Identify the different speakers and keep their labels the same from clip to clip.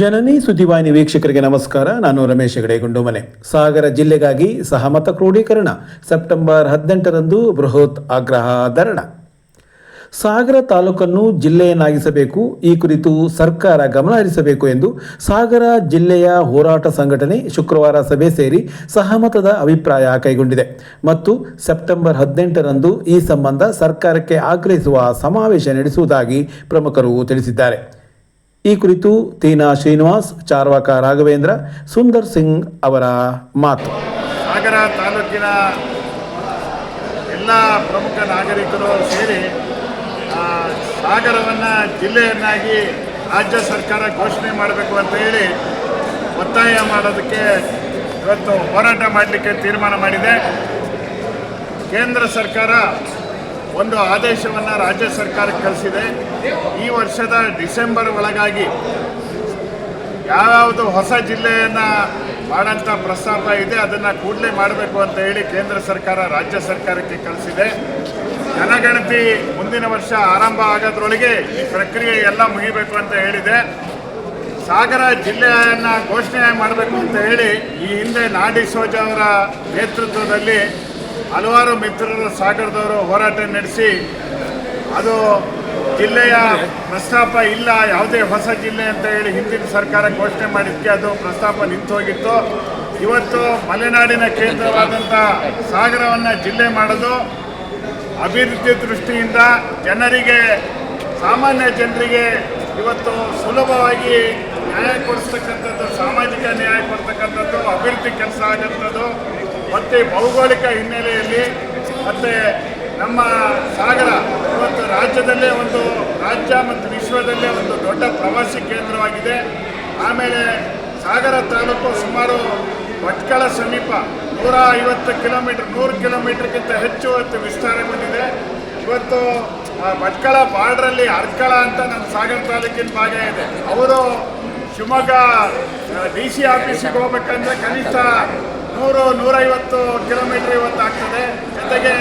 Speaker 1: ಜನನಿ ಸುದ್ದಿವಾಹಿನಿ ವೀಕ್ಷಕರಿಗೆ ನಮಸ್ಕಾರ. ನಾನು ರಮೇಶ್ ಹೆಗಡೆ ಗುಂಡುಮನೆ ಸಾಗರ ಜಿಲ್ಲೆಗಾಗಿ ಸಹಮತ ಕ್ರೋಢೀಕರಣ ಸೆಪ್ಟೆಂಬರ್ ಹದಿನೆಂಟರಂದು ಬೃಹತ್ ಆಗ್ರಹ ಧರಣ. ಸಾಗರ ತಾಲೂಕನ್ನು ಜಿಲ್ಲೆಯನ್ನಾಗಿಸಬೇಕು, ಈ ಕುರಿತು ಸರ್ಕಾರ ಗಮನ ಹರಿಸಬೇಕು ಎಂದು ಸಾಗರ ಜಿಲ್ಲೆಯ ಹೋರಾಟ ಸಂಘಟನೆ ಶುಕ್ರವಾರ ಸಭೆ ಸೇರಿ ಸಹಮತದ ಅಭಿಪ್ರಾಯ ಕೈಗೊಂಡಿದೆ. ಮತ್ತು ಸೆಪ್ಟೆಂಬರ್ ಹದಿನೆಂಟರಂದು ಈ ಸಂಬಂಧ ಸರ್ಕಾರಕ್ಕೆ ಆಗ್ರಹಿಸುವ ಸಮಾವೇಶ ನಡೆಸುವುದಾಗಿ ಪ್ರಮುಖರು ತಿಳಿಸಿದ್ದಾರೆ. ಈ ಕುರಿತು ತೀನಾ ಶ್ರೀನಿವಾಸ್, ಚಾರ್ವಾಕ ರಾಘವೇಂದ್ರ, ಸುಂದರ್ ಸಿಂಗ್ ಅವರ ಮಾತು.
Speaker 2: ಸಾಗರ ತಾಲೂಕಿನ ಎಲ್ಲ ಪ್ರಮುಖ ನಾಗರಿಕರು ಸೇರಿ ಸಾಗರವನ್ನು ಜಿಲ್ಲೆಯನ್ನಾಗಿ ರಾಜ್ಯ ಸರ್ಕಾರ ಘೋಷಣೆ ಮಾಡಬೇಕು ಅಂತ ಹೇಳಿ ಒತ್ತಾಯ ಮಾಡೋದಕ್ಕೆ ಇವತ್ತು ಹೋರಾಟ ಮಾಡಲಿಕ್ಕೆ ತೀರ್ಮಾನ ಮಾಡಿದೆ. ಕೇಂದ್ರ ಸರ್ಕಾರ ಒಂದು ಆದೇಶವನ್ನು ರಾಜ್ಯ ಸರ್ಕಾರಕ್ಕೆ ಕಳಿಸಿದೆ. ಈ ವರ್ಷದ ಡಿಸೆಂಬರ್ ಒಳಗಾಗಿ ಯಾವ್ಯಾವುದು ಹೊಸ ಜಿಲ್ಲೆಯನ್ನು ಮಾಡೋಂಥ ಪ್ರಸ್ತಾಪ ಇದೆ, ಅದನ್ನು ಕೂಡಲೇ ಮಾಡಬೇಕು ಅಂತ ಹೇಳಿ ಕೇಂದ್ರ ಸರ್ಕಾರ ರಾಜ್ಯ ಸರ್ಕಾರಕ್ಕೆ ಕಳಿಸಿದೆ. ಜನಗಣತಿ ಮುಂದಿನ ವರ್ಷ ಆರಂಭ ಆಗೋದ್ರೊಳಗೆ ಈ ಪ್ರಕ್ರಿಯೆ ಎಲ್ಲ ಮುಗಿಬೇಕು ಅಂತ ಹೇಳಿದೆ. ಸಾಗರ ಜಿಲ್ಲೆಯನ್ನು ಘೋಷಣೆ ಮಾಡಬೇಕು ಅಂತ ಹೇಳಿ ಈ ಹಿಂದೆ ನಾಡಿ ಸೋಜ ಅವರ ನೇತೃತ್ವದಲ್ಲಿ ಹಲವಾರು ಮಿತ್ರರು ಸಾಗರದವರು ಹೋರಾಟ ನಡೆಸಿ, ಅದು ಜಿಲ್ಲೆಯ ಪ್ರಸ್ತಾಪ ಇಲ್ಲ, ಯಾವುದೇ ಹೊಸ ಜಿಲ್ಲೆ ಅಂತ ಹೇಳಿ ಹಿಂದಿನ ಸರ್ಕಾರ ಘೋಷಣೆ ಮಾಡಿದ್ದಕ್ಕೆ ಅದು ಪ್ರಸ್ತಾಪ ನಿಂತು ಹೋಗಿತ್ತು. ಇವತ್ತು ಮಲೆನಾಡಿನ ಕೇಂದ್ರವಾದಂಥ ಸಾಗರವನ್ನು ಜಿಲ್ಲೆ ಮಾಡೋದು ಅಭಿವೃದ್ಧಿ ದೃಷ್ಟಿಯಿಂದ ಜನರಿಗೆ, ಸಾಮಾನ್ಯ ಜನರಿಗೆ ಇವತ್ತು ಸುಲಭವಾಗಿ ನ್ಯಾಯ ಕೊಡಿಸ್ತಕ್ಕಂಥದ್ದು, ಸಾಮಾಜಿಕ ನ್ಯಾಯ ಕೊಡ್ತಕ್ಕಂಥದ್ದು, ಅಭಿವೃದ್ಧಿ ಕೆಲಸ ಆಗುವಂಥದ್ದು ಮತ್ತು ಭೌಗೋಳಿಕ ಹಿನ್ನೆಲೆಯಲ್ಲಿ ಮತ್ತು ನಮ್ಮ ಸಾಗರ, ಇವತ್ತು ರಾಜ್ಯದಲ್ಲೇ ಒಂದು ರಾಜ್ಯ ಮತ್ತು ವಿಶ್ವದಲ್ಲೇ ಒಂದು ದೊಡ್ಡ ಪ್ರವಾಸಿ ಕೇಂದ್ರವಾಗಿದೆ. ಆಮೇಲೆ ಸಾಗರ ತಾಲೂಕು ಸುಮಾರು ಭಟ್ಕಳ ಸಮೀಪ ನೂರ ಐವತ್ತು ಕಿಲೋಮೀಟ್ರ್, ನೂರು ಕಿಲೋಮೀಟ್ರ್ಗಿಂತ ಹೆಚ್ಚು ಇವತ್ತು ವಿಸ್ತಾರಗೊಂಡಿದೆ ಇವತ್ತು ಭಟ್ಕಳ ಬಾರ್ಡ್ರಲ್ಲಿ ಅರ್ಕಳ ಅಂತ ನಮ್ಮ ಸಾಗರ ತಾಲೂಕಿನ ಭಾಗ ಇದೆ. ಅವರು ಶಿವಮೊಗ್ಗ ಡಿ ಸಿ ಆಫೀಸಿಗೆ ಹೋಗ್ಬೇಕಂದ್ರೆ ಕನಿಷ್ಠ ನೂರು, ನೂರೈವತ್ತು ಕಿಲೋಮೀಟರ್ ಇವತ್ತು ಆಗ್ತದೆ. ಜೊತೆಗೆ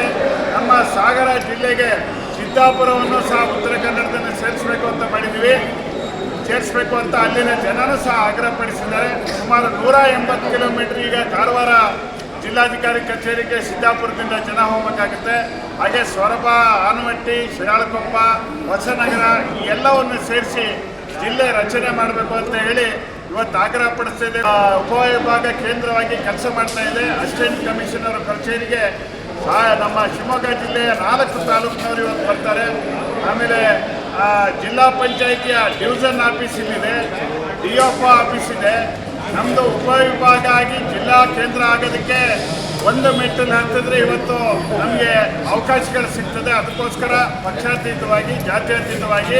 Speaker 2: ನಮ್ಮ ಸಾಗರ ಜಿಲ್ಲೆಗೆ ಸಿದ್ದಾಪುರವನ್ನು ಸಹ ಉತ್ತರ ಕನ್ನಡದಲ್ಲಿ ಸೇರಿಸಬೇಕು ಅಂತ ಮಾಡಿದ್ದೀವಿ. ಸೇರಿಸಬೇಕು ಅಂತ ಅಲ್ಲಿನ ಜನರು ಸಹ ಆಗ್ರಹಪಡಿಸಿದ್ದಾರೆ. ಸುಮಾರು ನೂರ ಎಂಬತ್ತು ಕಿಲೋಮೀಟರ್ ಈಗ ಕಾರವಾರ ಜಿಲ್ಲಾಧಿಕಾರಿ ಕಚೇರಿಗೆ ಸಿದ್ದಾಪುರದಿಂದ ಜನ ಹೋಗಬೇಕಾಗುತ್ತೆ. ಹಾಗೆ ಸೊರಬ, ಆನಮಟ್ಟಿ, ಶಿರಾಳಕೊಪ್ಪ, ಹೊಸನಗರ, ಈ ಎಲ್ಲವನ್ನು ಸೇರಿಸಿ ಜಿಲ್ಲೆ ರಚನೆ ಮಾಡಬೇಕು ಅಂತ ಹೇಳಿ ಇವತ್ತು ಆಗ್ರಹ ಪಡಿಸ್ತಾ ಇದೆ ಉಪವಿಭಾಗ ಕೇಂದ್ರವಾಗಿ ಕೆಲಸ ಮಾಡ್ತಾ ಇದೆ. ಅಸಿಸ್ಟೆಂಟ್ ಕಮಿಷನರ್ ಕಚೇರಿಗೆ ನಮ್ಮ ಶಿವಮೊಗ್ಗ ಜಿಲ್ಲೆಯ ನಾಲ್ಕು ತಾಲೂಕಿನವರು ಇವತ್ತು ಬರ್ತಾರೆ. ಆಮೇಲೆ ಜಿಲ್ಲಾ ಪಂಚಾಯಿತಿಯ ಡಿವಿಷನ್ ಆಫೀಸ್ ಇಲ್ಲಿದೆ. ಡಿ ಎಫ್ ಆಫೀಸ್ ಇದೆ. ನಮ್ಮದು ಉಪವಿಭಾಗ ಆಗಿ ಜಿಲ್ಲಾ ಕೇಂದ್ರ ಆಗೋದಕ್ಕೆ ಒಂದು ಮೆಟ್ಟಲು ಹತ್ತಿದ್ರೆ ಇವತ್ತು ನಮಗೆ ಅವಕಾಶಗಳು ಸಿಗ್ತದೆ. ಅದಕ್ಕೋಸ್ಕರ ಪಕ್ಷಾತೀತವಾಗಿ, ಜಾತ್ಯತೀತವಾಗಿ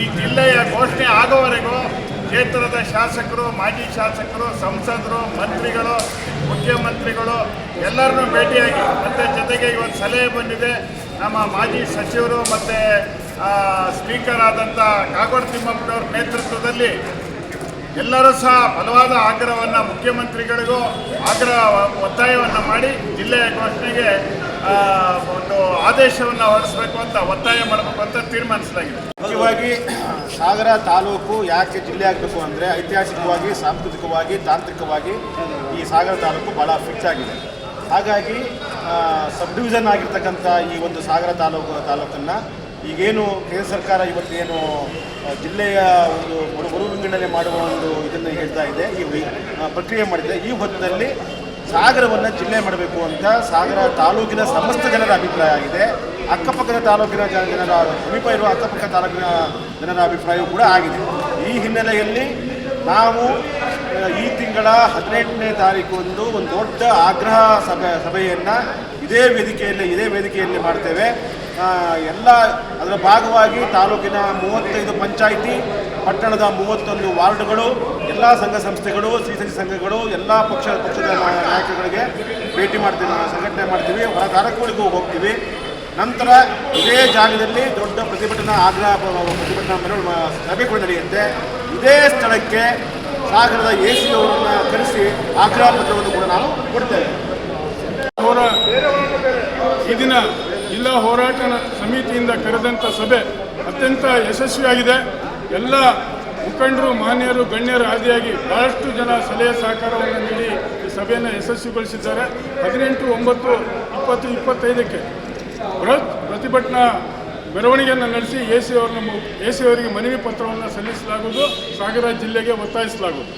Speaker 2: ಈ ಜಿಲ್ಲೆಯ ಘೋಷಣೆ ಆಗೋವರೆಗೂ ಕ್ಷೇತ್ರದ ಶಾಸಕರು, ಮಾಜಿ ಶಾಸಕರು, ಸಂಸದರು, ಮಂತ್ರಿಗಳು, ಮುಖ್ಯಮಂತ್ರಿಗಳು ಎಲ್ಲರನ್ನೂ ಭೇಟಿಯಾಗಿ ಮತ್ತು ಜೊತೆಗೆ ಇವತ್ತು ಸಲಹೆ ಬಂದಿದೆ. ನಮ್ಮ ಮಾಜಿ ಸಚಿವರು ಮತ್ತು ಸ್ಪೀಕರ್ ಆದಂಥ ಕಾಗೋಡ ತಿಮ್ಮಪ್ಪನವ್ರ ನೇತೃತ್ವದಲ್ಲಿ ಎಲ್ಲರೂ ಸಹ ಬಲವಾದ ಆಗ್ರಹವನ್ನು ಮುಖ್ಯಮಂತ್ರಿಗಳಿಗೂ ಆಗ್ರಹ ಒತ್ತಾಯವನ್ನು ಮಾಡಿ ಜಿಲ್ಲೆಯ ಘೋಷಣೆಗೆ ಒಂದು ಆದೇಶವನ್ನು ಹೊರಡಿಸಬೇಕು ಅಂತ ಒತ್ತಾಯ ಮಾಡಬೇಕು ಅಂತ ತೀರ್ಮಾನಿಸಲಾಗಿದೆ.
Speaker 3: ಮುಖ್ಯವಾಗಿ ಸಾಗರ ತಾಲೂಕು ಯಾಕೆ ಜಿಲ್ಲೆ ಆಗಬೇಕು ಅಂದರೆ ಐತಿಹಾಸಿಕವಾಗಿ, ಸಾಂಸ್ಕೃತಿಕವಾಗಿ, ತಾಂತ್ರಿಕವಾಗಿ ಈ ಸಾಗರ ತಾಲೂಕು ಭಾಳ ಫಿಟ್ ಆಗಿದೆ. ಹಾಗಾಗಿ ಸಬ್ ಡಿವಿಷನ್ ಆಗಿರ್ತಕ್ಕಂಥ ಈ ಒಂದು ಸಾಗರ ತಾಲೂಕು, ತಾಲೂಕನ್ನು ಈಗೇನು ಕೇಂದ್ರ ಸರ್ಕಾರ ಇವತ್ತೇನು ಏನು ಜಿಲ್ಲೆಯ ಒಂದು ಮರು ಮರು ವಿಂಗಡಣೆ ಮಾಡುವ ಒಂದು ಇದನ್ನು ಹೇಳ್ತಾ ಇದೆ. ಈ ಪ್ರಕ್ರಿಯೆ ಮಾಡಿದೆ. ಈ ಹೊತ್ತಲ್ಲಿ ಸಾಗರವನ್ನು ಜಿಲ್ಲೆ ಮಾಡಬೇಕು ಅಂತ ಸಾಗರ ತಾಲೂಕಿನ ಸಮಸ್ತ ಜನರ ಅಭಿಪ್ರಾಯ ಆಗಿದೆ. ಅಕ್ಕಪಕ್ಕದ ತಾಲೂಕಿನ ಜನ- ಜನರ ಸಮೀಪ ಇರುವ ಅಕ್ಕಪಕ್ಕ ತಾಲೂಕಿನ ಜನರ ಅಭಿಪ್ರಾಯವೂ ಕೂಡ ಆಗಿದೆ. ಈ ಹಿನ್ನೆಲೆಯಲ್ಲಿ ನಾವು ಈ ತಿಂಗಳ ಹದಿನೆಂಟನೇ ತಾರೀಕು ಒಂದು ದೊಡ್ಡ ಆಗ್ರಹ ಸಭೆ, ಸಭೆಯನ್ನು ಇದೇ ವೇದಿಕೆಯಲ್ಲಿ ಇದೇ ವೇದಿಕೆಯಲ್ಲಿ ಮಾಡ್ತೇವೆ. ಎಲ್ಲ ಅದರ ಭಾಗವಾಗಿ ತಾಲೂಕಿನ ಮೂವತ್ತೈದು ಪಂಚಾಯಿತಿ, ಪಟ್ಟಣದ ಮೂವತ್ತೊಂದು ವಾರ್ಡ್ಗಳು ಎಲ್ಲ ಸಂಘ ಸಂಸ್ಥೆಗಳು ಸಿ ಸಂಘಗಳು, ಎಲ್ಲ ಪಕ್ಷ, ಪಕ್ಷದ ನಾಯಕಗಳಿಗೆ ಭೇಟಿ ಮಾಡ್ತೀವಿ ಸಂಘಟನೆ ಮಾಡ್ತೀವಿ, ಹೊರ ತಾಲೂಕುಗಳಿಗೂ ಹೋಗ್ತೀವಿ. ನಂತರ ಇದೇ ಜಾಗದಲ್ಲಿ ದೊಡ್ಡ ಪ್ರತಿಭಟನಾ ಆಗ್ರಹ, ಪ್ರತಿಭಟನಾ ಸಭೆ ಕೂಡ ನಡೆಯುತ್ತೆ. ಇದೇ ಸ್ಥಳಕ್ಕೆ ಸಾಗರದ ಎ ಸಿ ಅವರನ್ನು ಕರೆಸಿ ಆಗ್ರಹ ಪತ್ರವನ್ನು ಕೂಡ ನಾವು ಕೊಡ್ತೇವೆ.
Speaker 4: ಅವರ ದಿನ ಜಿಲ್ಲಾ ಹೋರಾಟ ಸಮಿತಿಯಿಂದ ಕರೆದಂಥ ಸಭೆ ಅತ್ಯಂತ ಯಶಸ್ವಿಯಾಗಿದೆ. ಎಲ್ಲ ಮುಖಂಡರು, ಮಾನ್ಯರು, ಗಣ್ಯರು ಆದಿಯಾಗಿ ಬಹಳಷ್ಟು ಜನ ಸಲಹೆ ಸಹಕಾರವನ್ನು ನೀಡಿ ಈ ಸಭೆಯನ್ನು ಯಶಸ್ವಿಗೊಳಿಸಿದ್ದಾರೆ. ಹದಿನೆಂಟು, ಒಂಬತ್ತು, ಇಪ್ಪತ್ತು, ಇಪ್ಪತ್ತೈದಕ್ಕೆ ಬೃಹತ್ ಪ್ರತಿಭಟನಾ ಮೆರವಣಿಗೆಯನ್ನು ನಡೆಸಿ ಎ ಸಿ ಅವರನ್ನು ಎ ಸಿ ಅವರಿಗೆ ಮನವಿ ಪತ್ರವನ್ನು ಸಲ್ಲಿಸಲಾಗುವುದು. ಸಾಗರ ಜಿಲ್ಲೆಗೆ ಒತ್ತಾಯಿಸಲಾಗುವುದು.